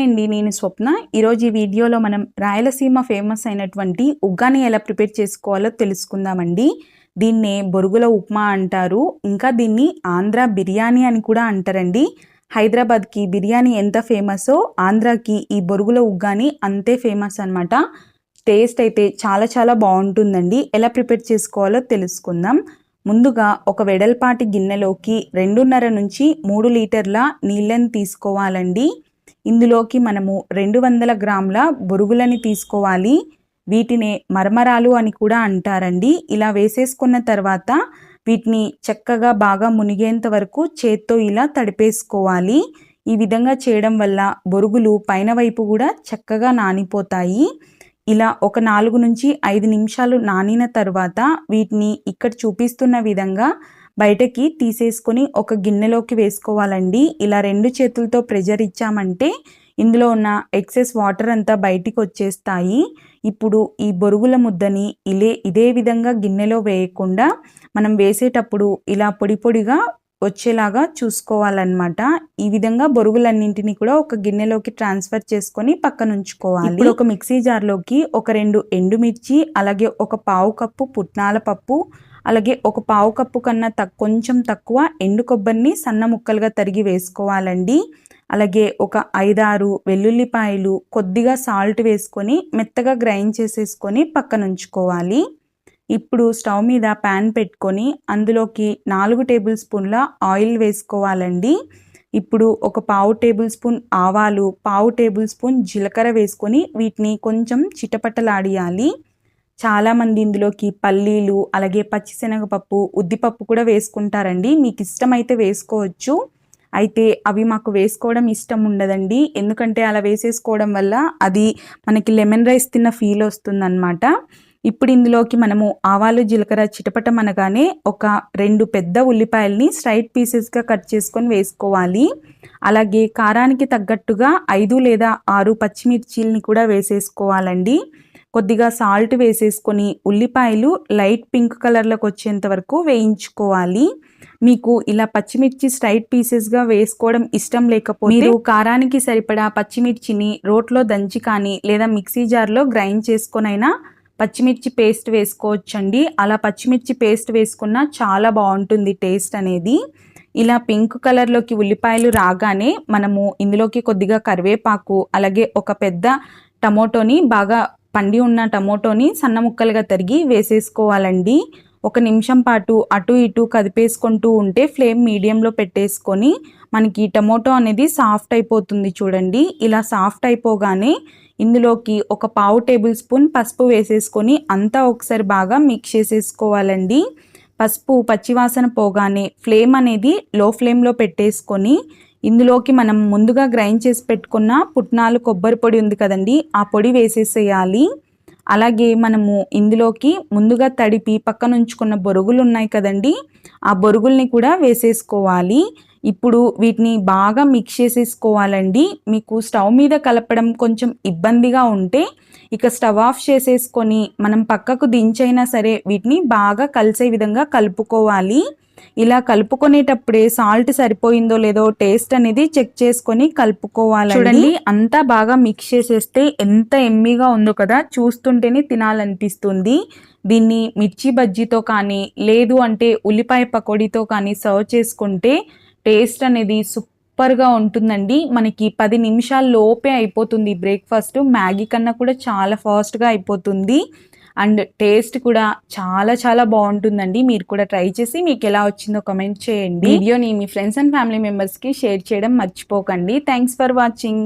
Hi అండి నేను స్వప్న. ఈరోజు ఈ వీడియోలో మనం రాయలసీమ ఫేమస్ అయినటువంటి ఉగ్గాని ఎలా ప్రిపేర్ చేసుకోవాలో తెలుసుకుందామండి. దీన్నే బొరుగుల ఉప్మా అంటారు. ఇంకా దీన్ని ఆంధ్ర బిర్యానీ అని కూడా అంటారండి. హైదరాబాద్కి బిర్యానీ ఎంత ఫేమసో ఆంధ్రాకి ఈ బొరుగుల ఉగ్గాని అంతే ఫేమస్ అనమాట టేస్ట్ అయితే చాలా చాలా బాగుంటుందండి. ఎలా ప్రిపేర్ చేసుకోవాలో తెలుసుకుందాం. ముందుగా ఒక వెడల్పాటి గిన్నెలోకి రెండున్నర నుంచి మూడు లీటర్ల నీళ్ళని తీసుకోవాలండి. ఇందులోకి మనము రెండు వందల గ్రాముల బొరుగులని తీసుకోవాలి. వీటిని మరమరాలు అని కూడా అంటారండి. ఇలా వేసేసుకున్న తర్వాత వీటిని చక్కగా బాగా మునిగేంత వరకు చేత్తో ఇలా తడిపేసుకోవాలి. ఈ విధంగా చేయడం వల్ల బొరుగులు పైన వైపు కూడా చక్కగా నానిపోతాయి. ఇలా ఒక నాలుగు నుంచి ఐదు నిమిషాలు నానిన తర్వాత వీటిని ఇక్కడ చూపిస్తున్న విధంగా బయటకి తీసేసుకొని ఒక గిన్నెలోకి వేసుకోవాలండి. ఇలా రెండు చేతులతో ప్రెజర్ ఇచ్చామంటే ఇందులో ఉన్న ఎక్సెస్ వాటర్ అంతా బయటికి వచ్చేస్తాయి. ఇప్పుడు ఈ బొరుగుల ముద్దని ఇలే ఇదే విధంగా గిన్నెలో వేయకుండా మనం వేసేటప్పుడు ఇలా పొడి పొడిగా వచ్చేలాగా చూసుకోవాలన్నమాట. ఈ విధంగా బొరుగులన్నింటినీ కూడా ఒక గిన్నెలోకి ట్రాన్స్ఫర్ చేసుకొని పక్కన ఉంచుకోవాలి ఇప్పుడు ఒక మిక్సీ జార్లోకి ఒక రెండు ఎండుమిర్చి అలాగే ఒక పావు కప్పు పుట్నాల పప్పు అలాగే ఒక పావు కప్పు కన్నా తక్ కొంచెం తక్కువ ఎండు కొబ్బరిని సన్న ముక్కలుగా తరిగి వేసుకోవాలండి. అలాగే ఒక ఐదారు వెల్లుల్లిపాయలు కొద్దిగా సాల్ట్ వేసుకొని మెత్తగా గ్రైండ్ చేసేసుకొని పక్కన ఉంచుకోవాలి. ఇప్పుడు స్టవ్ మీద ప్యాన్ పెట్టుకొని అందులోకి నాలుగు టేబుల్ స్పూన్ల ఆయిల్ వేసుకోవాలండి. ఇప్పుడు ఒక పావు టేబుల్ స్పూన్ ఆవాలు పావు టేబుల్ స్పూన్ జీలకర్ర వేసుకొని వీటిని కొంచెం చిటపటలాడియాలి. చాలామంది ఇందులోకి పల్లీలు అలాగే పచ్చిశనగపప్పు ఉద్దిపప్పు కూడా వేసుకుంటారండి. మీకు ఇష్టమైతే వేసుకోవచ్చు. అయితే అవి మాకు వేసుకోవడం ఇష్టం ఉండదండి. ఎందుకంటే అలా వేసేసుకోవడం వల్ల అది మనకి లెమన్ రైస్ తిన్న ఫీల్ వస్తుందన్నమాట. ఇప్పుడు ఇందులోకి మనము ఆవాలు జీలకర్ర చిటపటం అనగానే ఒక రెండు పెద్ద ఉల్లిపాయల్ని స్ట్రైట్ పీసెస్గా కట్ చేసుకొని వేసుకోవాలి. అలాగే కారానికి తగ్గట్టుగా ఐదు లేదా ఆరు పచ్చిమిర్చీలని కూడా వేసేసుకోవాలండి. కొద్దిగా సాల్ట్ వేసేసుకొని ఉల్లిపాయలు లైట్ పింక్ కలర్లోకి వచ్చేంత వరకు వేయించుకోవాలి. మీకు ఇలా పచ్చిమిర్చి స్ట్రైట్ పీసెస్గా వేసుకోవడం ఇష్టం లేకపోతే మీరు కారానికి సరిపడా పచ్చిమిర్చిని రోట్లో దంచి కానీ లేదా మిక్సీ జార్లో గ్రైండ్ చేసుకొనైనా పచ్చిమిర్చి పేస్ట్ వేసుకోవచ్చండి. అలా పచ్చిమిర్చి పేస్ట్ వేసుకున్న చాలా బాగుంటుంది టేస్ట్ అనేది. ఇలా పింక్ కలర్లోకి ఉల్లిపాయలు రాగానే మనము ఇందులోకి కొద్దిగా కరివేపాకు అలాగే ఒక పెద్ద టమోటోని బాగా పండి ఉన్న టమోటోని సన్న ముక్కలుగా తరిగి వేసేసుకోవాలండి. ఒక నిమిషం పాటు అటు ఇటు కదిపేసుకుంటూ ఉంటే ఫ్లేమ్ మీడియంలో పెట్టేసుకొని మనకి టమోటో అనేది సాఫ్ట్ అయిపోతుంది చూడండి. ఇలా సాఫ్ట్ అయిపోగానే ఇందులోకి ఒక పావు టేబుల్ స్పూన్ పసుపు వేసేసుకొని అంతా ఒకసారి బాగా మిక్స్ చేసేసుకోవాలండి. పసుపు పచ్చివాసన పోగానే ఫ్లేమ్ అనేది లో ఫ్లేమ్లో పెట్టేసుకొని ఇందులోకి మనం ముందుగా గ్రైండ్ చేసి పెట్టుకున్న పుట్నాలు కొబ్బరి పొడి ఉంది కదండి ఆ పొడి వేసేసేయాలి. అలాగే మనము ఇందులోకి ముందుగా తడిపి పక్కన ఉంచుకున్న బొరుగులు ఉన్నాయి కదండి ఆ బొరుగుల్ని కూడా వేసేసుకోవాలి. ఇప్పుడు వీటిని బాగా మిక్స్ చేసేసుకోవాలండి. మీకు స్టవ్ మీద కలపడం కొంచెం ఇబ్బందిగా ఉంటే ఇక స్టవ్ ఆఫ్ చేసేసుకొని మనం పక్కకు దించైనా సరే వీటిని బాగా కలిసే విధంగా కలుపుకోవాలి. ఇలా కలుపుకునేటప్పుడే సాల్ట్ సరిపోయిందో లేదో టేస్ట్ అనేది చెక్ చేసుకొని కలుపుకోవాలి చూడండి అంతా బాగా మిక్స్ చేసేస్తే ఎంత ఎమ్మీగా ఉందో కదా చూస్తుంటేనే తినాలనిపిస్తుంది. దీన్ని మిర్చి బజ్జీతో కానీ లేదు అంటే ఉల్లిపాయ పకోడీతో కానీ సర్వ్ చేసుకుంటే టేస్ట్ అనేది సూపర్గా ఉంటుందండి. మనకి పది నిమిషాల లోపే అయిపోతుంది బ్రేక్ఫాస్ట్. మ్యాగీ కన్నా కూడా చాలా ఫాస్ట్గా అయిపోతుంది. అండ్ టేస్ట్ కూడా చాలా చాలా బాగుంటుందండి. మీరు కూడా ట్రై చేసి మీకు ఎలా వచ్చిందో కమెంట్ చేయండి. వీడియోని మీ ఫ్రెండ్స్ అండ్ ఫ్యామిలీ మెంబర్స్కి షేర్ చేయడం మర్చిపోకండి. Thanks for watching.